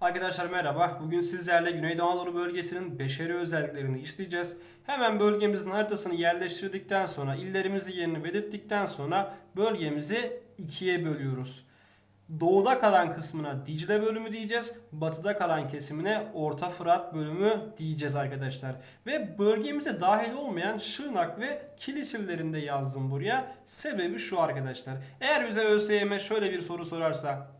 Arkadaşlar merhaba. Bugün sizlerle Güneydoğu Anadolu bölgesinin beşeri özelliklerini işleyeceğiz. Hemen bölgemizin haritasını yerleştirdikten sonra, illerimizi yerini belirttikten sonra bölgemizi ikiye bölüyoruz. Doğuda kalan kısmına Dicle bölümü diyeceğiz. Batıda kalan kesimine Orta Fırat bölümü diyeceğiz arkadaşlar. Ve bölgemize dahil olmayan Şırnak ve Kilis illerinde yazdım buraya. Sebebi şu arkadaşlar. Eğer bize ÖSYM şöyle bir soru sorarsa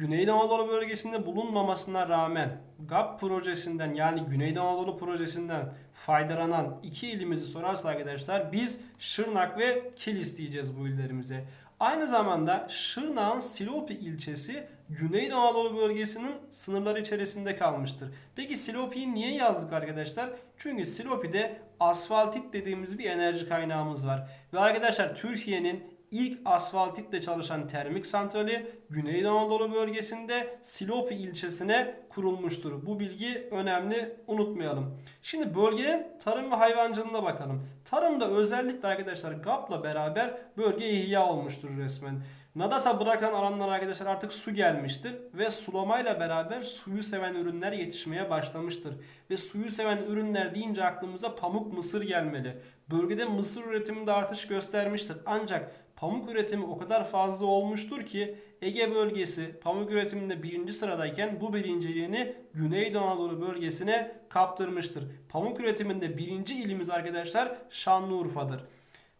Güneydoğu Anadolu bölgesinde bulunmamasına rağmen GAP projesinden yani Güneydoğu Anadolu projesinden faydalanan iki ilimizi sorarsa arkadaşlar biz Şırnak ve Kilis diyeceğiz bu illerimize. Aynı zamanda Şırnak'ın Silopi ilçesi Güneydoğu Anadolu bölgesinin sınırları içerisinde kalmıştır. Peki Silopi'yi niye yazdık arkadaşlar? Çünkü Silopi'de asfaltit dediğimiz bir enerji kaynağımız var. Ve arkadaşlar Türkiye'nin ilk asfaltitle çalışan termik santrali Güneydoğu Anadolu bölgesinde Silopi ilçesine kurulmuştur. Bu bilgi önemli unutmayalım. Şimdi bölgenin tarım ve hayvancılığına bakalım. Tarımda özellikle arkadaşlar GAP'la beraber bölge ihya olmuştur resmen. Nadas'a bırakılan alanlar arkadaşlar artık su gelmiştir ve sulamayla beraber suyu seven ürünler yetişmeye başlamıştır. Ve suyu seven ürünler deyince aklımıza pamuk mısır gelmeli. Bölgede mısır üretiminde artış göstermiştir. Ancak pamuk üretimi o kadar fazla olmuştur ki Ege bölgesi pamuk üretiminde birinci sıradayken bu birinciliğini Güneydoğu Anadolu bölgesine kaptırmıştır. Pamuk üretiminde birinci ilimiz arkadaşlar Şanlıurfa'dır.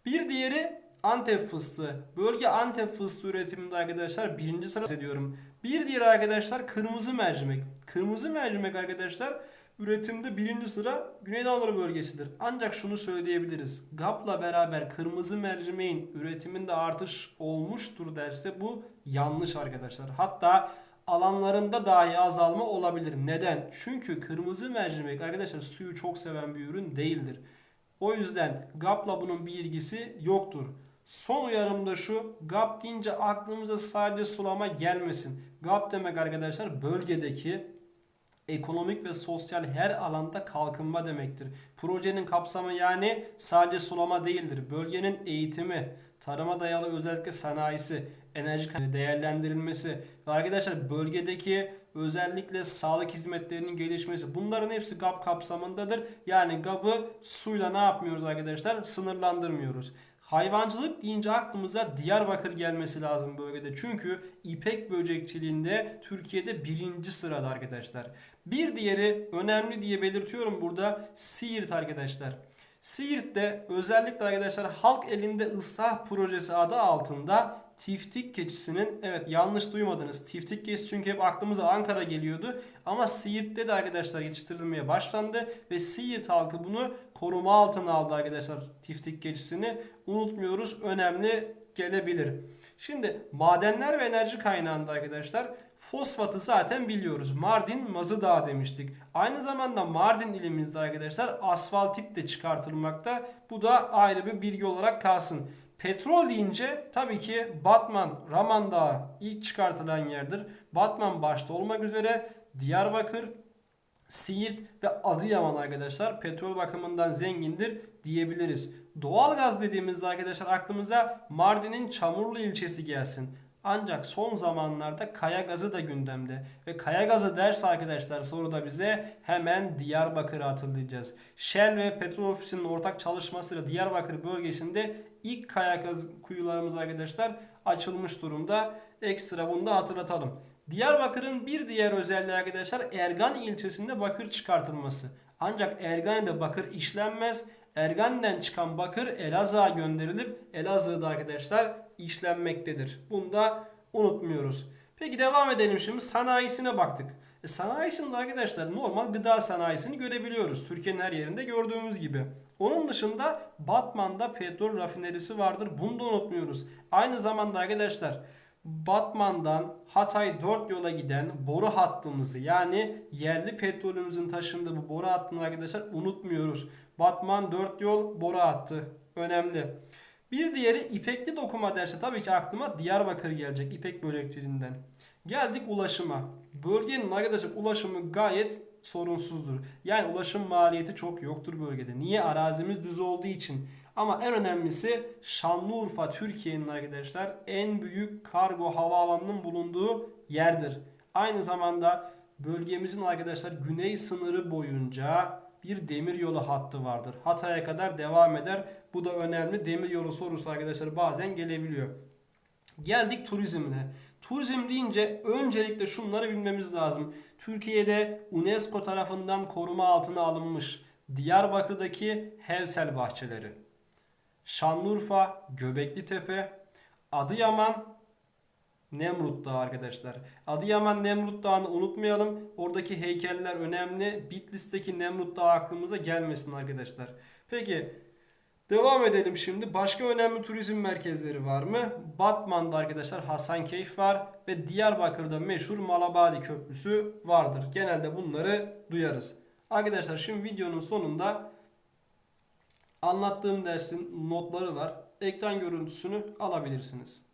Bir diğeri Antep fıstığı. Bölge Antep fıstığı üretiminde arkadaşlar birinci sırada ediyorum. Bir diğer arkadaşlar kırmızı mercimek. Kırmızı mercimek arkadaşlar üretimde birinci sıra Güneydoğu Anadolu bölgesidir. Ancak şunu söyleyebiliriz. GAP'la beraber kırmızı mercimeğin üretiminde artış olmuştur derse bu yanlış arkadaşlar. Hatta alanlarında dahi azalma olabilir. Neden? Çünkü kırmızı mercimek arkadaşlar suyu çok seven bir ürün değildir. O yüzden GAP'la bunun bir ilgisi yoktur. Son uyarım da şu. GAP deyince aklımıza sadece sulama gelmesin. GAP demek arkadaşlar bölgedeki ekonomik ve sosyal her alanda kalkınma demektir. Projenin kapsamı yani sadece sulama değildir. Bölgenin eğitimi, tarıma dayalı özellikle sanayisi, enerji değerlendirilmesi ve arkadaşlar bölgedeki özellikle sağlık hizmetlerinin gelişmesi bunların hepsi GAP kapsamındadır. Yani GAP'ı suyla ne yapmıyoruz arkadaşlar? Sınırlandırmıyoruz. Hayvancılık deyince aklımıza Diyarbakır gelmesi lazım bölgede. Çünkü ipek böcekçiliğinde Türkiye'de birinci sırada arkadaşlar. Bir diğeri önemli diye belirtiyorum burada Siirt arkadaşlar. Siirt'te özellikle arkadaşlar halk elinde ıslah projesi adı altında tiftik keçisinin evet yanlış duymadınız. Tiftik keçisi çünkü hep aklımıza Ankara geliyordu. Ama Siirt'te de arkadaşlar yetiştirilmeye başlandı ve Siirt halkı bunu koruma altına aldı arkadaşlar tiftik keçisini. Unutmuyoruz önemli gelebilir. Şimdi madenler ve enerji kaynağında arkadaşlar fosfatı zaten biliyoruz. Mardin Mazı Dağı demiştik. Aynı zamanda Mardin ilimizde arkadaşlar asfaltit de çıkartılmakta. Bu da ayrı bir bilgi olarak kalsın. Petrol deyince tabii ki Batman, Raman Dağı ilk çıkartılan yerdir. Batman başta olmak üzere Diyarbakır, Siirt ve Adıyaman arkadaşlar petrol bakımından zengindir diyebiliriz. Doğalgaz dediğimizde arkadaşlar aklımıza Mardin'in Çamurlu ilçesi gelsin. Ancak son zamanlarda kaya gazı da gündemde. Ve kaya gazı derse arkadaşlar soruda bize hemen Diyarbakır'ı hatırlayacağız. Shell ve Petrol Ofisi'nin ortak çalışmasıyla Diyarbakır bölgesinde ilk kaya gaz kuyularımız arkadaşlar açılmış durumda. Ekstra bunu da hatırlatalım. Diyarbakır'ın bir diğer özelliği arkadaşlar Ergan ilçesinde bakır çıkartılması. Ancak Ergani'de bakır işlenmez. Ergani'den çıkan bakır Elazığ'a gönderilip Elazığ'da arkadaşlar işlenmektedir. Bunu da unutmuyoruz. Peki devam edelim şimdi sanayisine baktık. E, sanayisinde arkadaşlar normal gıda sanayisini görebiliyoruz. Türkiye'nin her yerinde gördüğümüz gibi. Onun dışında Batman'da petrol rafinerisi vardır. Bunu da unutmuyoruz. Aynı zamanda arkadaşlar Batman'dan Hatay 4 yola giden boru hattımızı yani yerli petrolümüzün taşındığı bu boru hattını arkadaşlar unutmuyoruz. Batman 4 yol boru hattı önemli. Bir diğeri ipekli dokuma derse tabii ki aklıma Diyarbakır gelecek ipek böcekçiliğinden. Geldik ulaşıma. Bölgenin arkadaşlar ulaşımı gayet sorunsuzdur. Yani ulaşım maliyeti çok yoktur bölgede. Niye? Arazimiz düz olduğu için. Ama en önemlisi Şanlıurfa Türkiye'nin arkadaşlar en büyük kargo havaalanının bulunduğu yerdir. Aynı zamanda bölgemizin arkadaşlar güney sınırı boyunca bir demir yolu hattı vardır. Hatay'a kadar devam eder. Bu da önemli. Demir yolu sorusu arkadaşlar bazen gelebiliyor. Geldik turizmine. Turizm deyince öncelikle şunları bilmemiz lazım. Türkiye'de UNESCO tarafından koruma altına alınmış Diyarbakır'daki Hevsel bahçeleri, Şanlıurfa, Göbekli Tepe, Adıyaman, Nemrut Dağı arkadaşlar. Adıyaman Nemrut Dağı'nı unutmayalım. Oradaki heykeller önemli. Bitlis'teki Nemrut Dağı aklımıza gelmesin arkadaşlar. Peki devam edelim şimdi. Başka önemli turizm merkezleri var mı? Batman'da arkadaşlar Hasankeyf var ve Diyarbakır'da meşhur Malabadi Köprüsü vardır. Genelde bunları duyarız. Arkadaşlar şimdi videonun sonunda anlattığım dersin notları var. Ekran görüntüsünü alabilirsiniz.